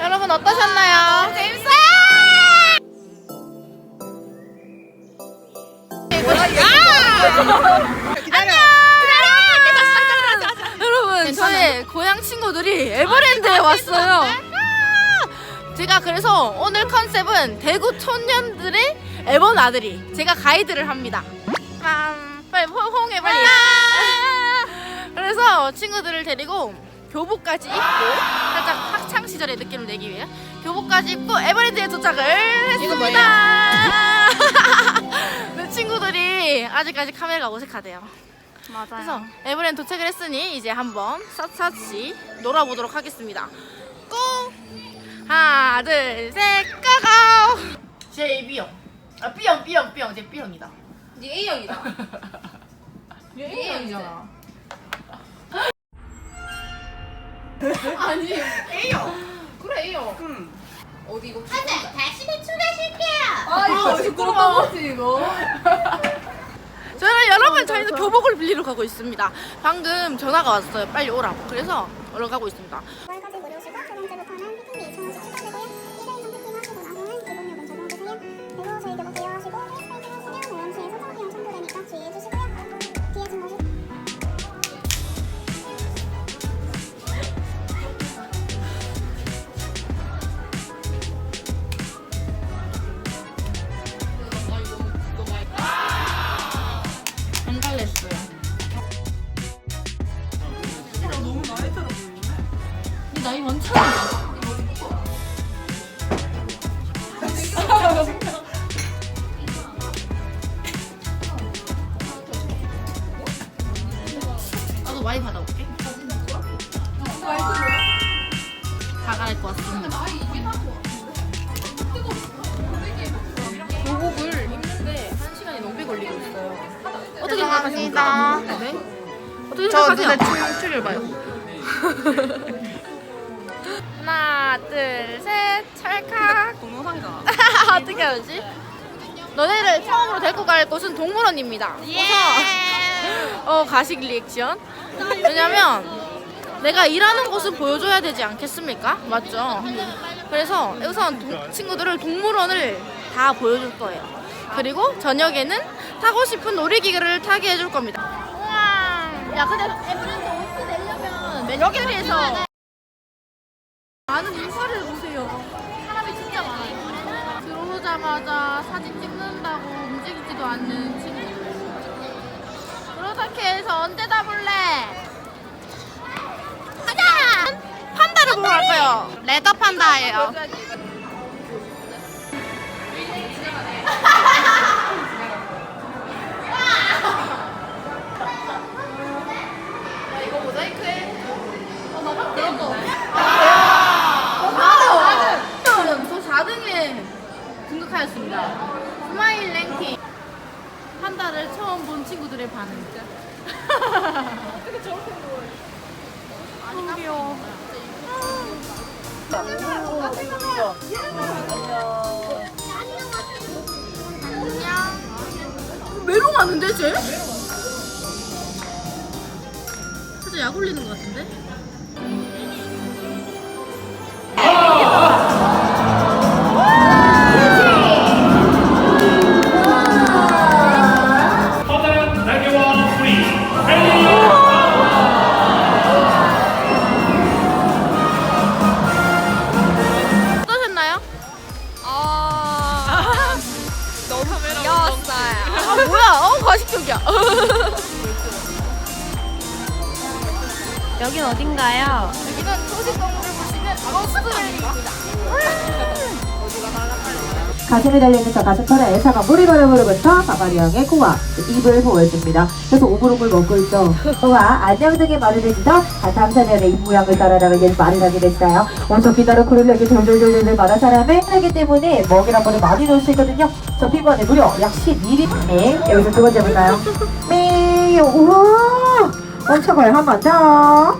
여러분 어떠셨나요? 여러분 저의 고향 친구들이 에버랜드에 왔어요. 제가 그래서 오늘 컨셉은 대구 촌년들의 에버 나들이 제가 가이드를 합니다. 빰, 빨리 호- 호응해 빨리. 그래서 친구들을 데리고 교복까지 입고 살짝 학창 시절의 느낌을 내기 위해 교복까지 입고 에버랜드에 도착을 했습니다. 내 친구들이 아직까지 카메라가 어색하대요. 그래서 에버랜드 도착을 했으니 이제 한번 샅샅이 놀아보도록 하겠습니다. 고! 하나, 둘, 셋, 고고! 제 B형. 아, B형, B형, B형. 제 B형이다. 네 A형이다. 얘 A형이잖아. 아니, A형. 그래 A형. 응. 어디 이거? 다시는 추가 실패야. 아 이거 부끄러운 거지 이거. 저는 여러분 저희는 교복을 빌리러 가고 있습니다. 방금 전화가 왔어요. 빨리 오라고. 그래서 오러 가고 있습니다. 하나, 둘, 셋, 찰칵. 동영상이다. 어떻게 하지? 너네를 처음으로 데리고 갈 곳은 동물원입니다. 우선 어 가식 리액션. 왜냐면 내가 일하는 곳을 보여줘야 되지 않겠습니까? 맞죠? 그래서 우선 동- 친구들을 동물원을 다 보여줄 거예요. 그리고 저녁에는 타고 싶은 놀이기구를 타게 해줄 겁니다. 야 근데 에브랜드 옷을 내려면 매니저리에서 많은 인파를 보세요. 사람이 진짜 많아요. 들어오자마자 사진 찍는다고 움직이지도 않는 친구들. 그렇게 해서 언제 다 볼래? 가자! 판다를 보러 갈 거예요. 레더 판다예요. 약 올리는 것 같은데? 여긴 어딘가요? 여기는 초식동물을 볼수 있는 로스트입니다. 가슴에 달려있는 저 가슴털에 사과 무리바르브로부터 바바리형의 코와 입을 보여줍니다. 그래서 오물오물 먹고 있죠. 코와 안녕 등의 말을 해주다 다탐사년의 입 모양을 따라다니게 말을 하게 됐어요. 엄청 기다려 코를 여기 돌돌돌돌 말한 사람을 하기 때문에 먹이란 거를 많이 넣을 수 있거든요. 저 피부 안에 무려 약 12mm. 네, 여기서 두 번째 볼까요? 네, 우와! 커요. 한 번 더.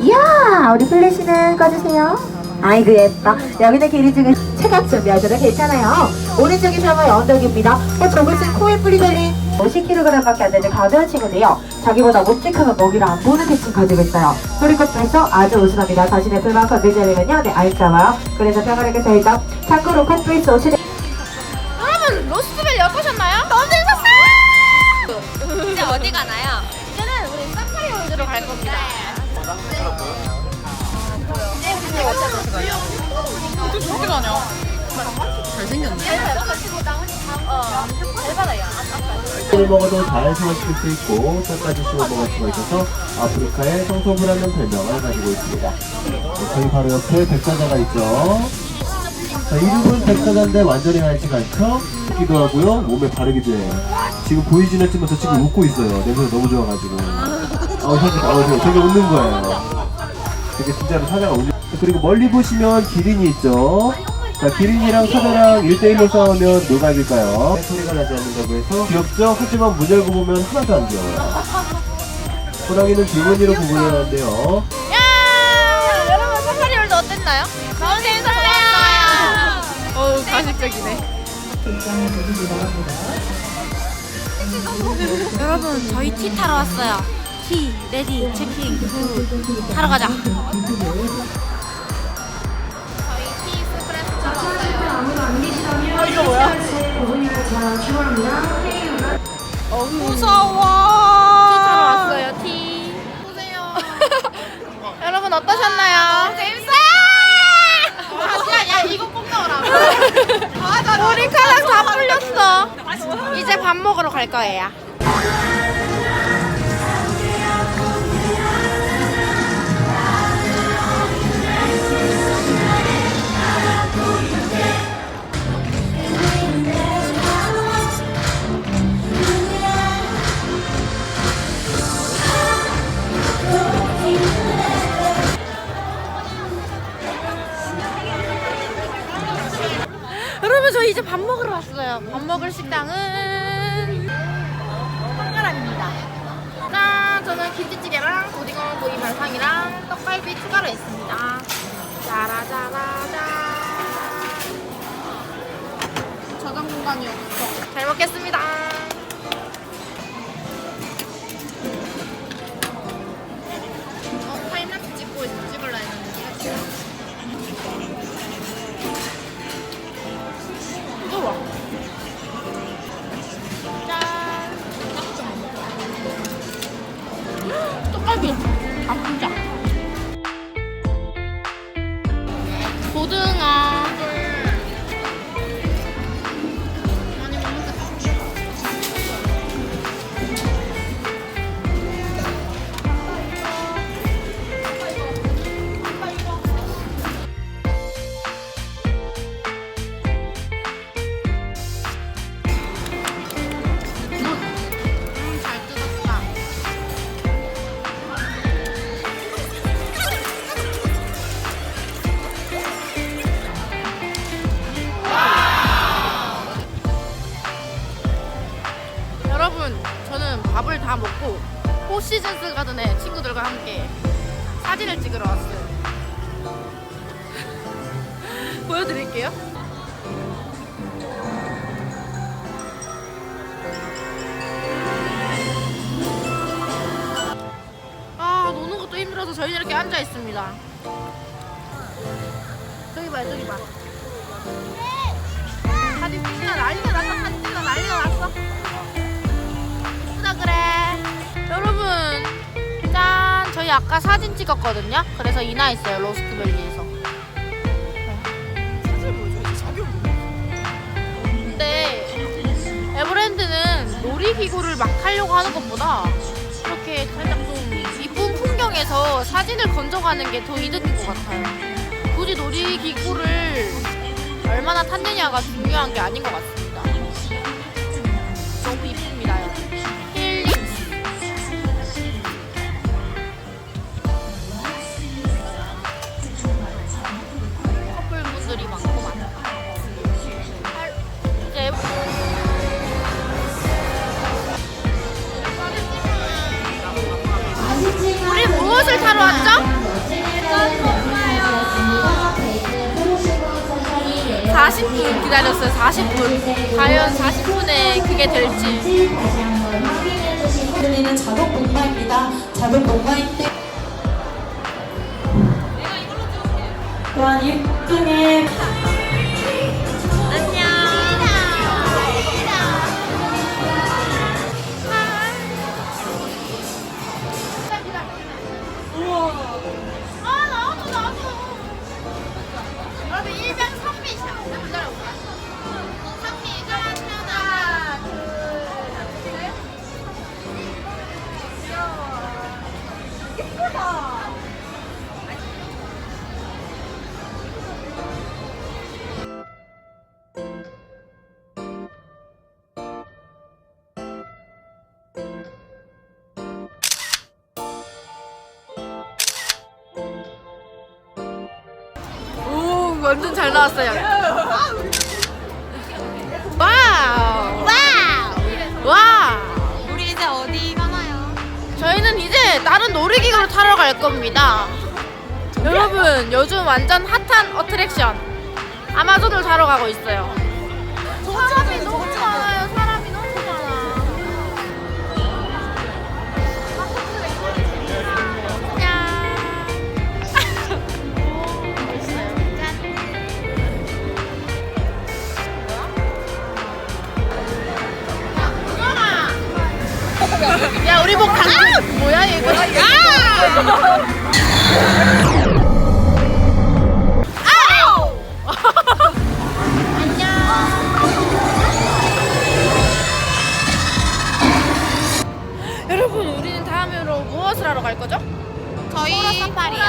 이야, 우리 플래시는 꺼주세요. 아이고 예뻐. 여기는 길이 중에 체각 준비하셔도 괜찮아요. 오른쪽이 상하의 언덕입니다. 어, 저것은 코에 뿌리 달린 50kg밖에 안 되는 가벼운 친구인데요. 자기보다 묵직하면 먹이를 안 보는 특징 가지고 있어요. 그리고 그래서 아주 우승합니다. 자신의 불만 건드리면요. 네, 알짜와 그래서 평화롭게 살죠. 참고로 옷이 여 어떻게 저렇게 가냐? 잘생겼네. 을 먹어도 잘 소화시킬 수 있고 뼈까지 씹어 먹을 수가 있어서 아프리카의 성소부라는 별명을 가지고 있습니다. 네, 저희 바로 옆에 백사자가 있죠. 자, 이름은 백사자인데 완전히 하지가 않죠? 웃기도 하고요, 몸에 바르기도 해요. 지금 보이진 않지만 저 친구 웃고 있어요. 냄새가 너무 좋아가지고. 어, 현재 나오세요. 저게 웃는 거예요. 되게 진짜로 사자가 웃는 그리고 멀리 보시면 기린이 있죠. 자, 기린이랑 사자랑 1대1로 싸우면 누가 이길까요? 소리가 나지 않는다고 해서 귀엽죠? 하지만 문 열고 보면 하나도 안 귀여워요. 호랑이는 줄무늬로 구분해야 하는데요. 야! 여러분 사파리 월드 어땠나요? 너무 재밌었어요. 어우 가식적이네. 여러분 저희 티 타러 왔어요. 티 레디 체킹 굿 타러 가자. 저희 티 스프레소 타러 왔어요. 어 이거 뭐야? 어 무서워. 티 타러 왔어요 티. 보세요. 여러분 어떠셨나요? 재밌어요. 야, 야 이거 꼭 넣어라. 머리카락 다 풀렸어. 이제 밥 먹으러 갈 거예요. 여러분 저 이제 밥 먹으러 왔어요. 밥 먹을 식당은 한가람입니다. 짠! 저는 김치찌개랑 오징어 구이 반상이랑 떡갈비 추가로 했습니다. 짜라짜라짠! 저장 공간이 없어. 잘 먹겠습니다. 찍으러 왔어요. 보여드릴게요. 아, 노는 것도 힘들어서 저희는 이렇게 앉아 있습니다. 저기 봐, 저기 봐. 찍느라 난리가 났어, 난리가 났어. 이쁘다 그래. 저희 아까 사진 찍었거든요. 그래서 인화했어요, 로스트밸리에서. 근데 에버랜드는 놀이기구를 막 타려고 하는 것보다 이렇게 살짝 좀 이쁜 풍경에서 사진을 건져가는 게 더 이득인 것 같아요. 굳이 놀이기구를 얼마나 탔느냐가 중요한 게 아닌 것 같습니 과연 40분에 그게 될지. 들리는 자동 동마입니다. 자동 동마인데 또한 1등의 완전 잘 나왔어요. 와우. 와우. 와. 우리 이제 어디 가나요? 저희는 이제 다른 놀이기구를 타러 갈 겁니다. 여러분 요즘 완전 핫한 어트랙션 아마존을 타러 가고 있어요. 사람이 너무 야 우리 뭐 강... 뭐야 이거 아! 아우! 안녕 여러분 우리는 다음으로 무엇을 하러 갈 거죠? 저희 사파리요.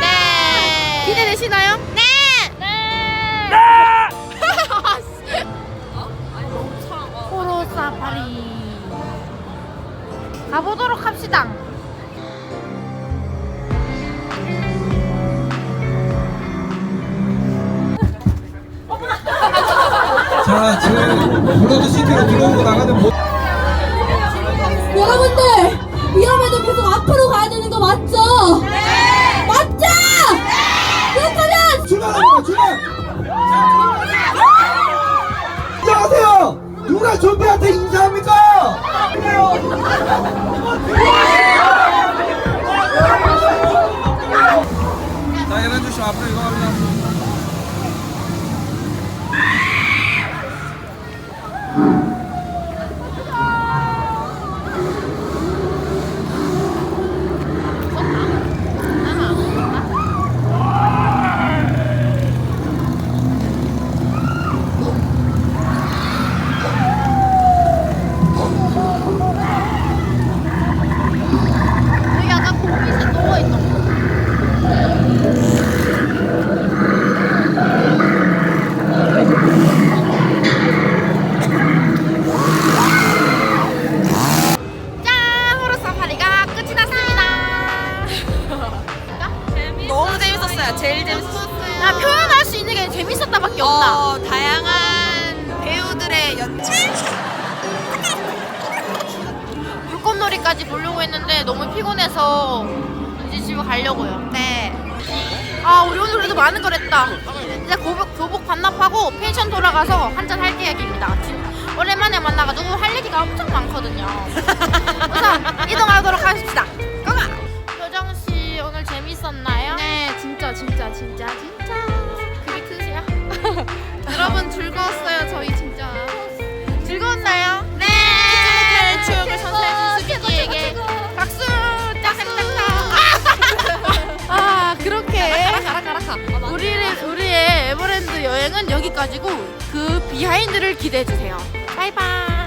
네 기대되시나요? 가보도록 합시다. 자, 지금 블러드 시티로 들어오고 나가는 모... 여러분들 위험해도 계속 앞으로 가야 되는 거 맞죠? 네! 야, 표현할 수 있는 게 재밌었다밖에 없다. 어, 다양한 배우들의 연출. 불꽃놀이까지 보려고 했는데 너무 피곤해서 이제 집에 가려고요. 네. 아, 우리 오늘 그래도 많은 걸 했다. 이제 교복, 교복 반납하고 펜션 돌아가서 한잔 할 계획입니다. 지금 오랜만에 만나가지고 할 얘기가 엄청 많거든요. 우선 이동하도록 하십시다. 고가! 효정 씨 오늘 재밌었나요? 네, 진짜 진짜 진짜 진짜. 그게 끝이야? 여러분 즐거웠어요. 저희 진짜. 즐거웠나요? 네! 추억을 선사해준 수빈이에게 박수! 아, 그렇게 우리의, 우리의 에버랜드 여행은 여기까지고 그 비하인드를 기대해주세요. 바이바이!